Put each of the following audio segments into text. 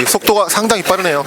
이 속도가 상당히 빠르네요.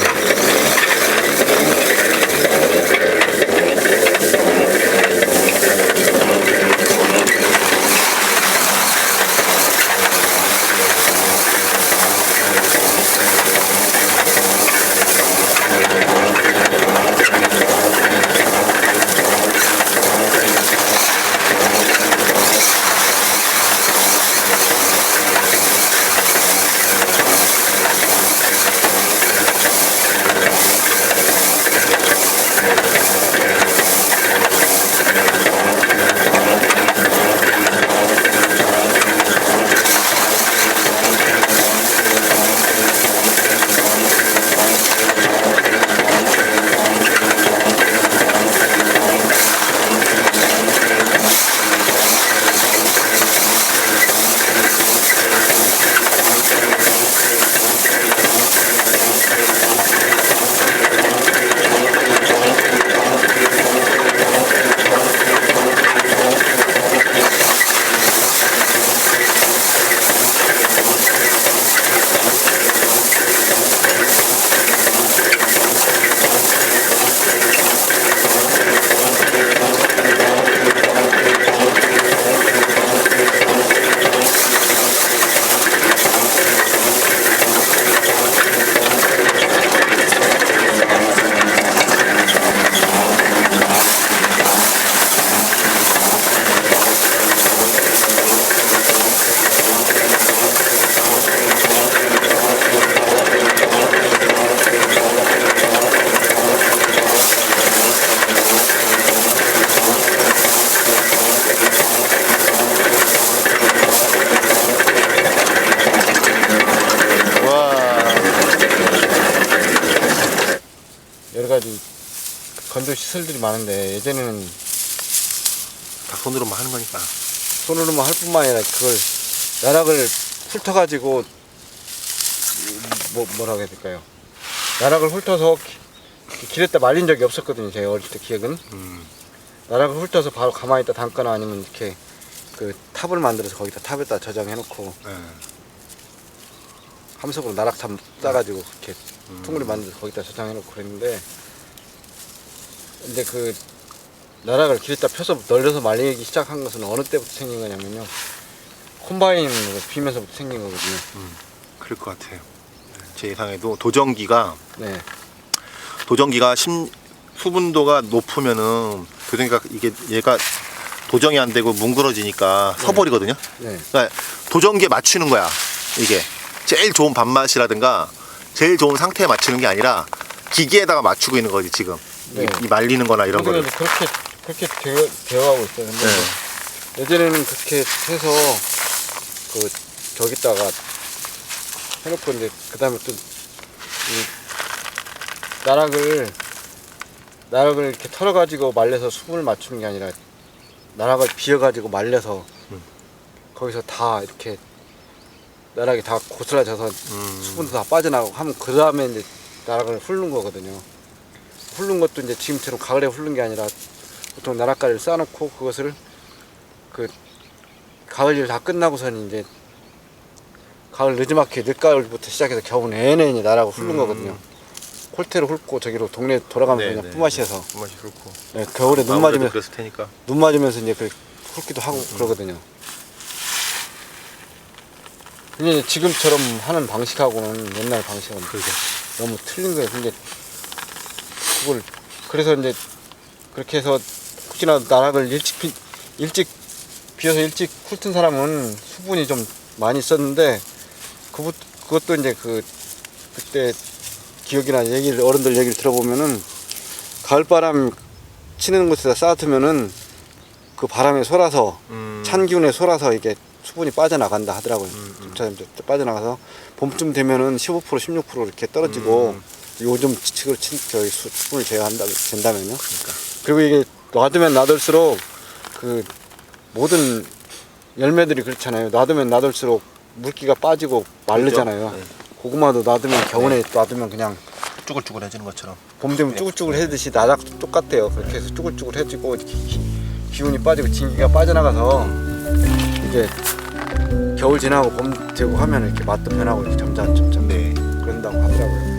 여러 가지 건조 시설들이 많은데 예전에는 다 손으로만 하는 거니까. 손으로만 할 뿐만 아니라 그걸 나락을 훑어가지고 뭐 뭐라고 해야 될까요? 나락을 훑어서 기- 길에다 말린 적이 없었거든요. 제가 어릴 때 기억은 음, 나락을 훑어서 바로 가만히 있다 담거나 아니면 이렇게 그 탑을 만들어서 거기다 탑에다 저장해 놓고 네. 함석으로 나락탑 따가지고 이렇게 음. 퉁구리 만들어서 거기다 저장해놓고 그랬는데 이제 그 나락을 길에다 펴서 널려서 말리기 시작한 것은 어느 때부터 생긴 거냐면요 콤바인으로 비면서부터 생긴 거거든요 그럴 것 같아요. 제 예상에도 도전기가 네 도전기가 심, 수분도가 높으면은 도전기가 이게 얘가 도정이 안 되고 뭉그러지니까 서버리거든요. 네. 그러니까 도전기에 맞추는 거야. 이게 제일 좋은 밥맛이라든가 제일 좋은 상태에 맞추는 게 아니라 기계에다가 맞추고 있는 거지 지금. 네. 이, 이 말리는 거나 이런 거를. 그렇게 그렇게 되어, 되어가고 있어요 근데 네. 예전에는 그렇게 해서 그 저기다가 해놓고 이제 그 다음에 또 이 나락을 나락을 이렇게 털어가지고 말려서 수분을 맞추는 게 아니라 나락을 비워가지고 말려서 음. 거기서 다 이렇게 나락이 다 고스라져서 음, 수분도 다 빠져나가고 하면 그 다음에 이제 나락을 훑는 거거든요. 훑는 것도 이제 지금처럼 가을에 훑는 게 아니라 보통 나락가리를 쌓아놓고 그것을 그 가을 일 다 끝나고서는 이제 가을 늦지막히 늦가을부터 시작해서 겨우 내내 이제 나락을 훑는 음. 거거든요. 콜테로 훑고 저기로 동네 돌아가면서 네, 그냥 네, 뿜마시해서 맛이 그렇고. 네, 겨울에 눈 맞으면 그랬을 테니까. 눈 맞으면서 이제 그 훑기도 하고 음. 그러거든요. 이제 지금처럼 하는 방식하고는 옛날 방식은 그러게. 너무 틀린 거예요. 근데 그걸 그래서 이제 그렇게 해서 혹시나 나락을 일찍 비, 일찍 비어서 일찍 훑은 사람은 수분이 좀 많이 있었는데 그것 그것도 이제 그 그때 기억이나 얘기를 어른들 얘기를 들어보면은 가을 바람 치는 곳에다 쌓아두면은 그 바람에 sor아서 음, 찬 기운에 sor아서 이게 수분이 빠져나간다 하더라고요. 음, 음. 점차 점차 빠져나가서 봄쯤 되면은 15% 16% 이렇게 떨어지고 음. 요즘 지식으로 친 저희 수- 수분을 제어한다 된다면요. 그러니까. 그리고 이게 놔두면 놔둘수록 그 모든 열매들이 그렇잖아요. 놔두면 놔둘수록 물기가 빠지고 마르잖아요. 네. 고구마도 놔두면 겨울에 놔두면 그냥 쭈글쭈글해지는 것처럼. 봄 되면 쭈글쭈글해지듯이 나락도 똑같아요. 그렇게 해서 쭈글쭈글해지고 기, 기- 기운이 빠지고 진기가 빠져나가서 이제 겨울 지나고 봄 되고 하면 이렇게 맛도 변하고 이렇게 점점 점점 네. 그런다고 하더라고요.